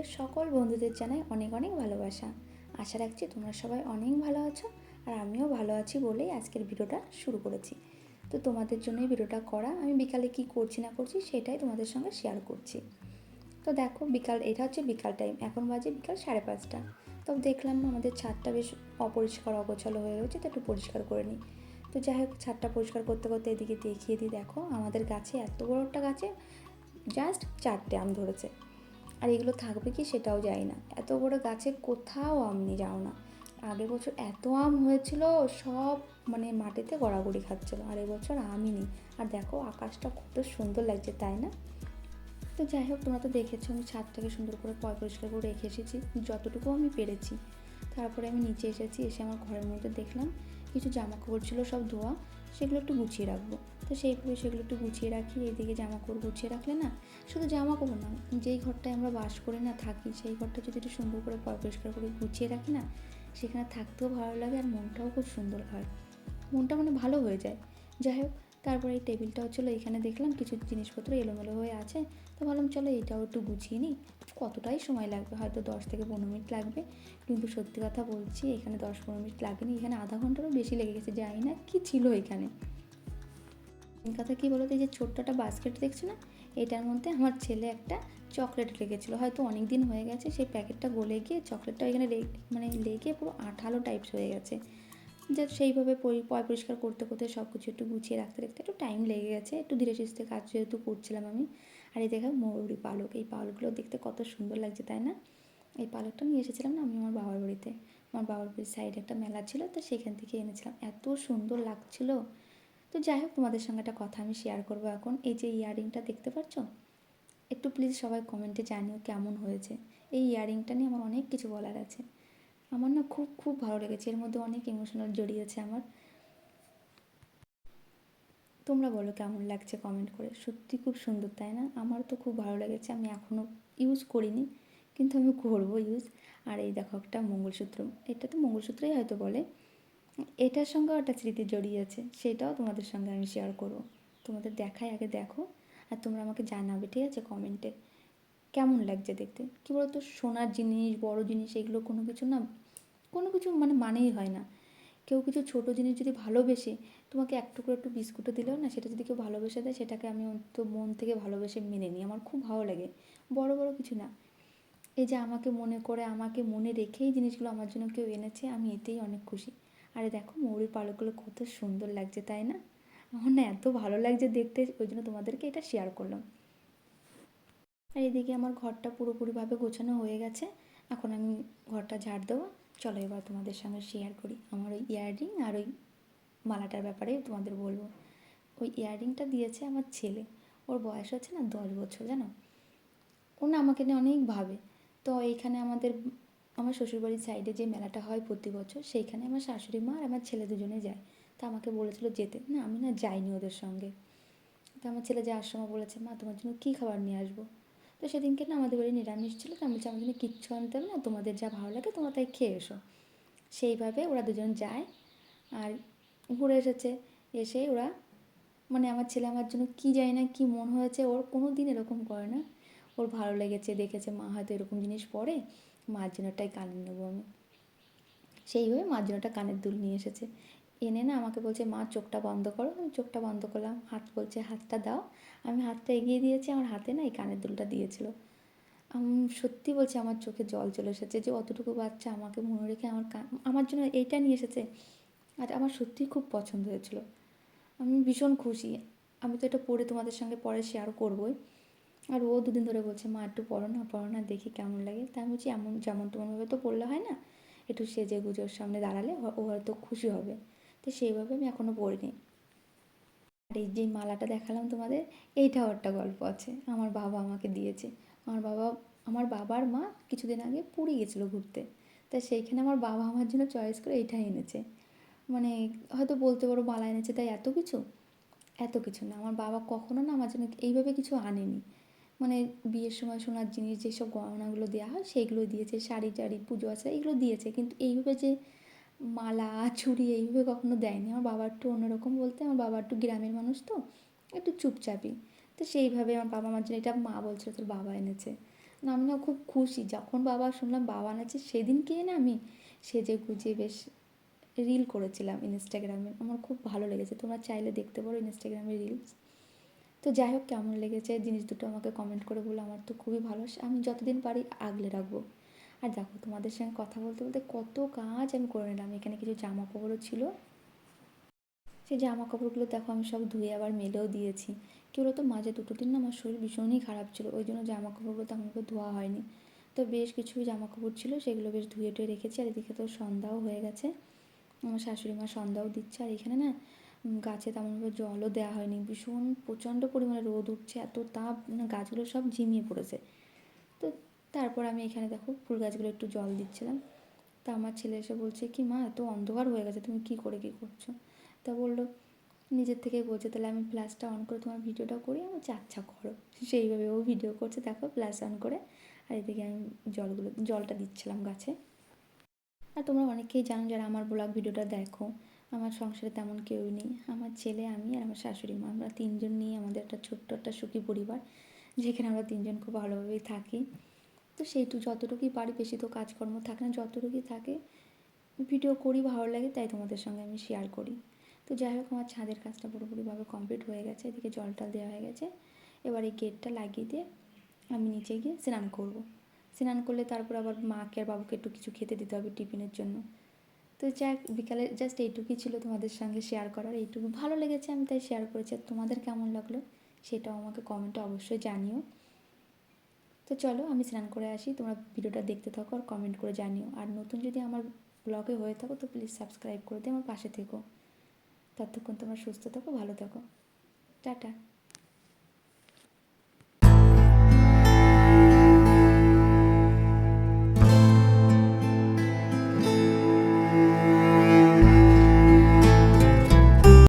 চ্যানেলের সকল বন্ধুদের জানাই অনেক অনেক ভালোবাসা। আশা রাখছি তোমরা সবাই অনেক ভালো আছো আর আমিও ভালো আছি বলেই আজকের ভিডিওটা শুরু করেছি। তো তোমাদের জন্যই ভিডিওটা করা, আমি বিকালে কি করছি না করছি সেটাই তোমাদের সঙ্গে শেয়ার করছি। তো দেখো বিকাল, এটা হচ্ছে বিকাল টাইম এখন বাজে বিকাল সাড়ে পাঁচটা। তো দেখলাম আমাদের ছাদটা বেশ অপরিষ্কার, অগোছালো হয়ে রয়েছে, তো একটু পরিষ্কার করে নিই। তো যাই হোক, ছাদটা পরিষ্কার করতে করতে এদিকে দেখিয়ে দিই, দেখো আমাদের গাছে এত বড় একটা গাছে জাস্ট চারটে আম ধরেছে। আর এগুলো থাকবে কি সেটাও জানি না। এত বড় গাছে কোথাও আম নিয়ে যাও না। আগের বছর এত আম হয়েছিল, সব মানে মাটিতে গড়াগড়ি খাচ্ছিলো। আর এবছর আমই নেই। আর দেখো, আকাশটা কত সুন্দর লাগছে, তাই না? তো যাই হোক, তোমরা তো দেখেছ, আমি ছাদটাকে সুন্দর করে পয় পরিষ্কার করে রেখে এসেছি। যতটুকু আমি পেরেছি। তারপরে আমি নিচে এসেছি, এসে আমার ঘরের মধ্যে দেখলাম, কিছু জামা কাপড় ছিল, সব ধোয়া। সেগুলো একটু গুছিয়ে রাখব। তো সেইভাবে সেগুলো একটু গুছিয়ে রাখি, এইদিকে জামাকাপড় গুছিয়ে রাখলে না শুধু জামাকাপড় না যেই ঘরটায় আমরা বাস করে না থাকি, সেই ঘরটা যদি একটু সুন্দর করে পরিষ্কার করে গুছিয়ে রাখি না, সেখানে থাকতেও ভালো লাগে আর মনটাও খুব সুন্দর হয়। মনটা মানে ভালো হয়ে যায়। যাই হোক তারপরে এই টেবিলটা হচ্ছিল এখানে দেখলাম কিছু জিনিসপত্র এলোমেলো হয়ে আছে। তো ভাবলাম, চলো এটাও একটু গুছিয়ে নিই। কতটাই সময় লাগবে? হয়তো দশ থেকে পনেরো মিনিট লাগবে। কিন্তু সত্যি কথা বলছি, এখানে দশ পনেরো মিনিট লাগেনি। এখানে আধা ঘন্টারও বেশি লেগে গেছে, জানি না কী ছিল এখানে। কথা কী বলতো, এই যে ছোট্ট একটা বাস্কেট দেখছ না? এটার মধ্যে আমার ছেলে একটা চকলেট লেগেছিলো হয়তো অনেক দিন হয়ে গেছে, সেই প্যাকেটটা গলে গিয়ে চকলেটটা এখানে মানে লেগে পুরো আঠালো টাইপস হয়ে গেছে। যা সেইভাবে পরিষ্কার করতে করতে সব কিছু একটু গুছিয়ে রাখতে রাখতে একটু টাইম লেগে গেছে। একটু ধীরে সুস্থে কাজ যেহেতু করছিলাম আমি। আর এই দেখো ময়ূরী পালক, এই পালকগুলো দেখতে কত সুন্দর লাগছে, তাই না? এই পালকটা নিয়ে এসেছিলাম না আমি আমার বাবার বাড়িতে। আমার বাবার বাড়ির সাইডে একটা মেলা ছিল, তো সেখান থেকে এনেছিলাম। এত সুন্দর লাগছিল। তো যাই হোক, তোমাদের সঙ্গে একটা কথা আমি শেয়ার করব এখন। এই যে ইয়াররিংটা দেখতে পাচ্ছ? একটু প্লিজ সবাই কমেন্টে জানিও কেমন হয়েছে। এই ইয়াররিংটা নিয়ে আমার অনেক কিছু বলার আছে। আমার না খুব খুব ভালো লেগেছে। এর মধ্যে অনেক ইমোশনাল জড়িয়েছে আমার। তোমরা বলো কেমন লাগছে কমেন্ট করে। সত্যি খুব সুন্দর, তাই না? আমার তো খুব ভালো লেগেছে। আমি এখনও ইউজ করিনি, কিন্তু আমি করব ইউজ আর এই দেখো একটা মঙ্গলসূত্র। এটা তো মঙ্গলসূত্রই হয়তো বলে। এটার সঙ্গেও একটা স্মৃতি জড়িয়ে আছে। সেটাও তোমাদের সঙ্গে আমি শেয়ার করব। তোমাদের দেখাই, আগে দেখো। আর তোমরা আমাকে জানাবে, ঠিক আছে কমেন্টে কেমন লাগছে দেখতে? কী বলতো? সোনার জিনিস, বড় জিনিস, এগুলো কোনো কিছু না কোনো কিছু মানে মানেই হয় না। কেউ কিছু ছোট জিনিস যদি ভালোবেসে, তোমাকে একটু করে একটু বিস্কুটও দিলেও না, সেটা যদি কেউ ভালোবেসে দেয়, সেটাকে আমি অন্ত মন থেকে ভালোবেসে মেনে নিই। আমার খুব ভালো লাগে। বড় বড় কিছু না। এই যে আমাকে মনে করে, আমাকে মনে রেখেই জিনিসগুলো আমার জন্য কেউ এনেছে, আমি এতেই অনেক খুশি। আরে দেখো, মৌরির পালকগুলো কত সুন্দর লাগছে, তাই না? আমার না এত ভালো লাগছে দেখতে, ওই জন্য তোমাদেরকে এটা শেয়ার করলাম। আর এদিকে আমার ঘরটা পুরোপুরিভাবে গোছানো হয়ে গেছে। এখন আমি ঘরটা ঝাড় দেবো। চলো এবার তোমাদের সঙ্গে শেয়ার করি। আমার ওই ইয়াররিং আর ওই মালাটার ব্যাপারে তোমাদের বলব। ওই ইয়াররিংটা দিয়েছে আমার ছেলে। ওর বয়স হচ্ছে না দশ বছর, জানো? ও না আমাকে নিয়ে অনেক ভাবে। তো এইখানে আমাদের, আমার শ্বশুরবাড়ির সাইডে যে মেলাটা হয় প্রতি বছর, সেইখানে আমার শাশুড়ি মা আর আমার ছেলে দুজনে যায়। তা আমাকে বলেছিল যেতে। না, আমি না যাইনি ওদের সঙ্গে। তো আমার ছেলে যাওয়ার সময় বলেছে, মা, তোমার জন্য কী খাবার নিয়ে আসব? তো সেদিনকে না আমাদের বাড়ি নিরামিষ ছিল, তো আমি বলছি, আমার জন্য কিচ্ছু আনতে হবে না, তোমাদের যা ভালো লাগে তোমরা তাই খেয়ে এসো। সেইভাবে ওরা দুজন যায়, আর ঘুরে এসেছে। এসে ওরা মানে আমার ছেলে আমার জন্য কী যায় না কী মন হয়েছে, ওর কোনো দিন এরকম করে না। ওর ভালো লেগেছে, দেখেছে মা হয়তো এরকম জিনিস পরে, মার জন্যটাই কানে নেব আমি। সেইভাবে মার জন্যটা কানের দুল নিয়ে এসেছে। এনে না আমাকে বলছে, মা, চোখটা বন্ধ করো। আমি চোখটা বন্ধ করলাম। হাত বলছে, হাতটা দাও। আমি হাতটা এগিয়ে দিয়েছি, আমার হাতে না এই কানের দুলটা দিয়েছিল। আমি সত্যি বলছি, আমার চোখে জল চলে এসেছে যে অতটুকু বাচ্চা আমাকে মনে রেখে আমার আমার জন্য এইটা নিয়ে এসেছে। আর আমার সত্যিই খুব পছন্দ হয়েছিল। আমি ভীষণ খুশি। আমি তো এটা পড়ে তোমাদের সঙ্গে পরে শেয়ার করবোই। আর ও দুদিন ধরে বলছে, মা, একটু পড়ো না পড়ো না, দেখি কেমন লাগে। তাই আমি বলছি, এমন, যেমন তেমনভাবে তো পড়লে হয় না? একটু সেজে গুজোর সামনে দাঁড়ালে ও হয়তো খুশি হবে। তো সেইভাবে আমি এখনও পড়িনি। আর এই যে মালাটা দেখালাম তোমাদের এইটাও একটা গল্প আছে। আমার বাবা আমাকে দিয়েছে। আমার বাবা, আমার বাবার মা কিছুদিন আগে পুরী গেছিল ঘুরতে। তা সেইখানে আমার বাবা আমার জন্য চয়েস করে এইটাই এনেছে। মানে হয়তো বলতে পারো মালা এনেছে তাই এত কিছু? এত কিছু না। আমার বাবা কখনো না আমার জন্য এইভাবে কিছু আনেনি। মানে বিয়ের সময় সোনার জিনিস যেসব গয়নাগুলো দেওয়া হয় সেইগুলো দিয়েছে শাড়ি টাড়ি পুজো আছে এগুলো দিয়েছে। কিন্তু এইভাবে যে মালা, ছুরি এইভাবে কখনো দেয়নি। আমার বাবা একটু অন্যরকম বলতে, আমার বাবা একটু গ্রামের মানুষ তো, একটু চুপচাপই। তো সেইভাবে আমার বাবা আমার জন্য এটা মা বলছিল, তোর বাবা এনেছে। না, আমি খুব খুশি। যখন বাবা, শুনলাম বাবা বানাচ্ছে সেদিনকেই না আমি সেজে গুজে বেশ রিল করেছিলাম ইনস্টাগ্রামে আমার খুব ভালো লেগেছে। তোমরা চাইলে দেখতে পারো ইনস্টাগ্রামে রিলস তো যাই হোক, কেমন লেগেছে? জিনিস দুটো আমাকে কমেন্ট করে বলো। আমার তো খুবই ভালো। আমি যতদিন পারি আগলে রাখব। আর দেখো তোমাদের সঙ্গে কথা বলতে বলতে কত কাজ আমি করে নিলাম। এখানে কিছু জামা কাপড়ও ছিল। সেই জামা কাপড়গুলো দেখো আমি সব ধুয়ে আবার মেলেও দিয়েছি। কী বলতো, মাঝে দুটো দিন না আমার শরীর ভীষণই খারাপ ছিল, ওই জন্য জামা কাপড়গুলো তেমন করে ধোয়া হয়নি। তো বেশ কিছু জামা কাপড় ছিল, সেগুলো বেশ ধুয়ে টুয়ে রেখেছি, আর এদিকে তো সন্ধ্যাও হয়ে গেছে। আমার শাশুড়ি মা সন্ধ্যাও দিচ্ছে, আর এখানে না গাছে তেমনভাবে জলও দেওয়া হয়নি। ভীষণ প্রচণ্ড পরিমাণে রোদ উঠছে, এত তাপ মানে গাছগুলো সব ঝিমিয়ে পড়েছে। তো তারপর আমি এখানে দেখো ফুল গাছগুলো একটু জল দিচ্ছিলাম। তা আমার ছেলে এসে বলছে, কি মা, এত অন্ধকার হয়ে গেছে, তুমি কী করে কী করছ? তা বলল, নিজের থেকেই বলছে, তাহলে আমি প্লাসটা অন করে তোমার ভিডিওটা করি, আমি বলছি করো। সেইভাবে ও ভিডিও করছে, দেখো প্লাস অন করে, আর এদিকে আমি জলগুলো, জলটা দিচ্ছিলাম গাছে। আর তোমরা অনেকেই জানো যারা আমার ব্লগ ভিডিওটা দেখো, আমার সংসারে তেমন কেউই নেই। আমার ছেলে, আমি আর আমার শাশুড়ি মা, আমরা তিনজন নিয়ে আমাদের একটা ছোট্ট একটা সুখী পরিবার, যেখানে আমরা তিনজন খুব ভালোভাবেই থাকি। তো সেইটু যতটুকুই পারি বেশি তো কাজকর্ম থাকে না, যতটুকুই থাকে ভিডিও করি, ভালো লাগে, তাই তোমাদের সঙ্গে আমি শেয়ার করি। তো যাই হোক, আমার ছাদের কাজটা পুরোপুরিভাবে কমপ্লিট হয়ে গেছে, এদিকে জল টল দেওয়া হয়ে গেছে। এবার এই গেটটা লাগিয়ে দিয়ে আমি নিচে গিয়ে স্নান করব। স্নান করলে তারপর আবার মাকে আর বাবুকে একটু কিছু খেতে দিতে হবে টিফিনের জন্য। তো যাক, বিকালে জাস্ট এইটুকুই ছিল তোমাদের সঙ্গে শেয়ার করার, এইটুকু ভালো লেগেছে আমি তাই শেয়ার করেছি। আর তোমাদের কেমন লাগল সেটাও আমাকে কমেন্টে অবশ্যই জানিও। তো চলো আমি স্নান করে আসি, তোমরা ভিডিওটা দেখতে থাকো আর কমেন্ট করে জানিও। আর নতুন যদি আমার ব্লগে হয়ে থাকো তো প্লিজ সাবস্ক্রাইব করে দিয়ে আমার পাশে থেকো। ততক্ষণ তোমরা সুস্থ থাকো, ভালো থাকো। টাটা।